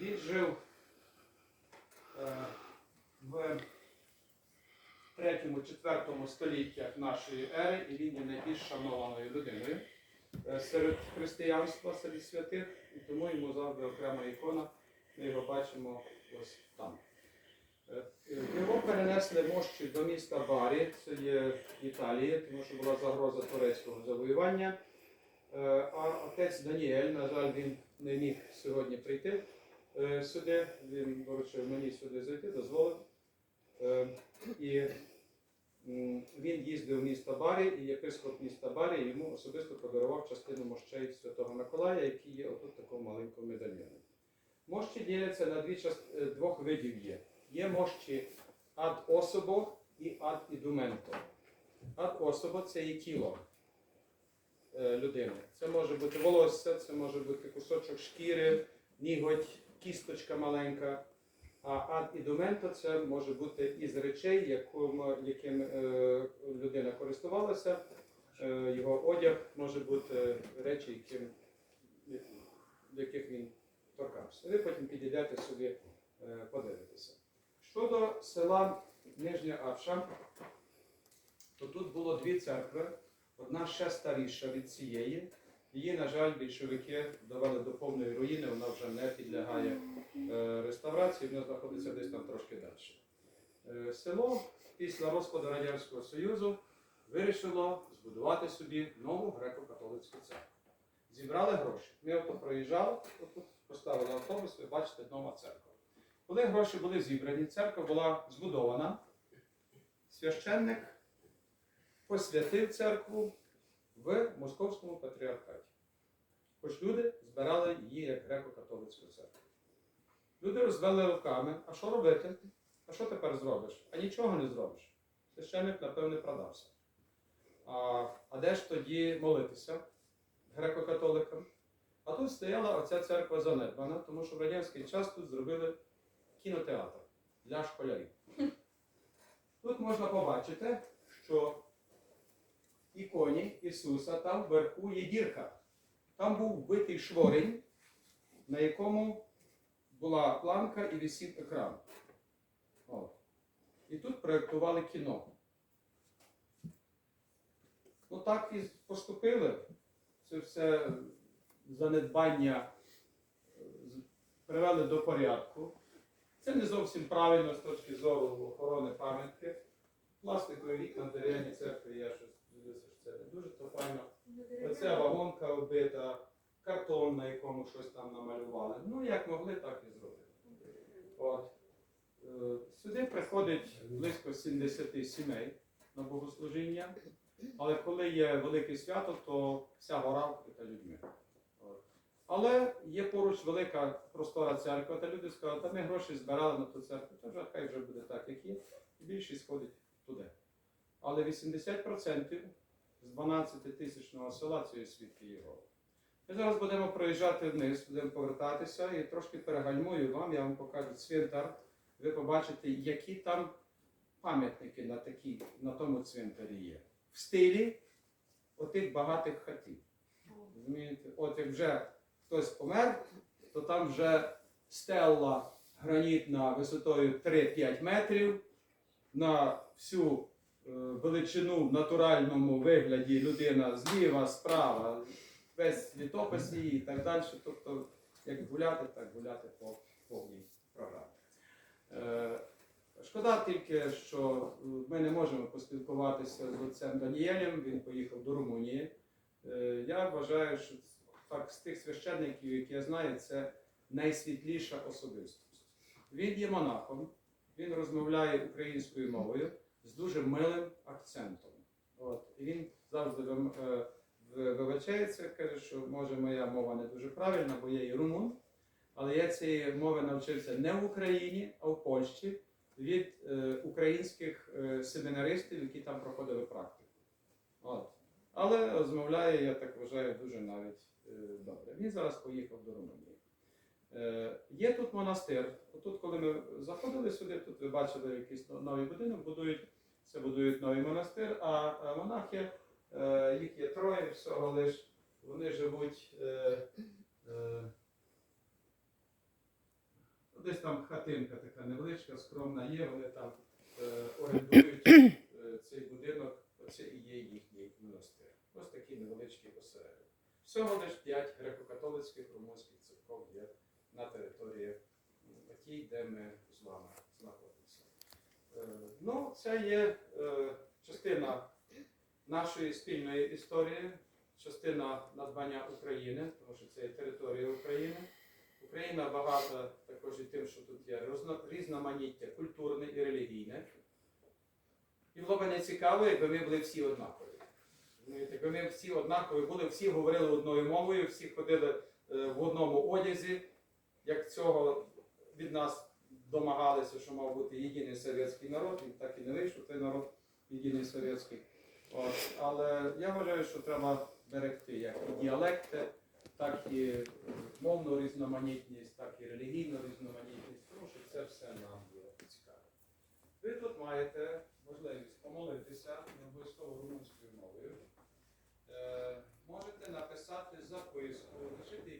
Він жив е, в 3-4 століттях нашої ери, і він є найбільш шанованою людиною е, серед християнства, серед святих, і тому йому завжди окрема ікона. Ми його бачимо ось там. Е, Його перенесли мощі до міста Барі, це є Італія, тому що була загроза турецького завоювання. А отець Даніель, на жаль, він не міг сьогодні прийти сюди. Він вирішив мені сюди зайти, дозволив. Е, І він їздив в місто Барі, і єпископ міста Барі йому особисто подарував частину мощей Святого Миколая, які є отут такому маленькому медальйоні. Мощі діляться на дві част... е, двох видів є. Є мощі ад особо і ад ідументо. Ад особо це є тіло е, людини. Це може бути волосся, це може бути кусочок шкіри, ніготь, кісточка маленька. А ад ідументо це може бути із речей, яким, яким е, людина користувалася. Е, його одяг може бути речі, яким, яких він торкався. Ви потім підійдете собі, е, подивитися. Щодо села Нижня Авша, то тут було дві церкви. Одна ще старіша від цієї. Її, на жаль, більшовики довели до повної руїни, вона вже не підлягає е, реставрації, вона знаходиться десь там трошки далі. Е, Село після розпаду Радянського Союзу вирішило збудувати собі нову греко-католицьку церкву. Зібрали гроші. Ми ото проїжджали, поставили автобус, ви бачите, нова церква. Коли гроші були зібрані, церква була збудована, священник посвятив церкву в Московському патріархаті. Хоч люди збирали її як греко-католицьку церкву. Люди розвели руками, а що робити? А що тепер зробиш? А нічого не зробиш. Священник, напевне, продався. А, а де ж тоді молитися греко-католикам? А тут стояла оця церква занедбана, тому що в радянський час тут зробили кінотеатр для школярів. Тут можна побачити, що іконі Ісуса там вверху є дірка. Там був вбитий шворень, на якому була планка і висів екран. От. І тут проєктували кіно. Ну так і поступили. Це все занедбання е, привели до порядку. Це не зовсім правильно з точки зору охорони пам'ятки. Пластикові вікна, дерев'яні церкви, я щось дивлюся, що це не дуже то файно. Оця вагонка вбита, картон, на якому щось там намалювали. Ну, як могли, так і зробили. От. Е, Сюди приходить близько 70 сімей на богослужіння, але коли є велике свято, то вся гора вкрита людьми. Але є поруч велика простора церква, та люди сказали, та ми гроші збирали на ту церкву, то вже хай вже буде так, як є, більшість ходить туди. Але 80% з 12 тисячного села це свідки Єгови. Ми зараз будемо проїжджати вниз, будемо повертатися і трошки перегальмую вам, я вам покажу цвинтар. Ви побачите, які там пам'ятники на, такі, на тому цвинтарі є. В стилі отих багатих хатів. Розумієте? От як вже хтось помер, то там вже стелла гранітна висотою 3-5 метрів на всю величину в натуральному вигляді людина зліва, справа, весь літопис її і так далі. Тобто, як гуляти, так гуляти по повній програмі. Е, Шкода тільки, що е, ми не можемо поспілкуватися з отцем Даніелем, він поїхав до Румунії. Е, Я вважаю, що так, з тих священників, які я знаю, це найсвітліша особистість. Він є монахом, він розмовляє українською мовою з дуже милим акцентом. От. І він завжди е, вибачається, каже, що може моя мова не дуже правильна, бо я і румун, але я цієї мови навчився не в Україні, а в Польщі від е, українських е, семінаристів, які там проходили практику. От. Але розмовляє, я так вважаю, дуже навіть е, добре. Він зараз поїхав до Румунії. Е, є тут монастир. Тут, коли ми заходили сюди, тут ви бачили якийсь новий будинок, будують, це будують новий монастир, а монахи, е, їх є троє всього лиш, вони живуть е, е, там хатинка така невеличка, скромна є, вони там орендують цей будинок, оце і є їхній монастир. Ось такий невеличкий осередок. Всього лише 5 греко-католицьких румунських церков є на території тій, де ми з вами знаходимося. Е, Ну, це є е, частина нашої спільної історії, частина надбання України, тому що це є територія України. Україна багата також і тим, що тут є різноманіття культурне і релігійне. І було б не цікаво, якби ми були всі однакові. Якби ми всі однакові були, всі говорили одною мовою, всі ходили е, в одному одязі, як цього від нас домагалися, що мав бути єдиний совєтський народ, він так і не вийшов той народ єдиний совєтський. От. Але я вважаю, що треба берегти як і діалекти, так і е, мовну різноманітність, так і релігійну різноманітність, тому що це все нам було цікаво. Ви тут маєте можливість помолитися не обов'язково румунською мовою. Е, можете написати записку.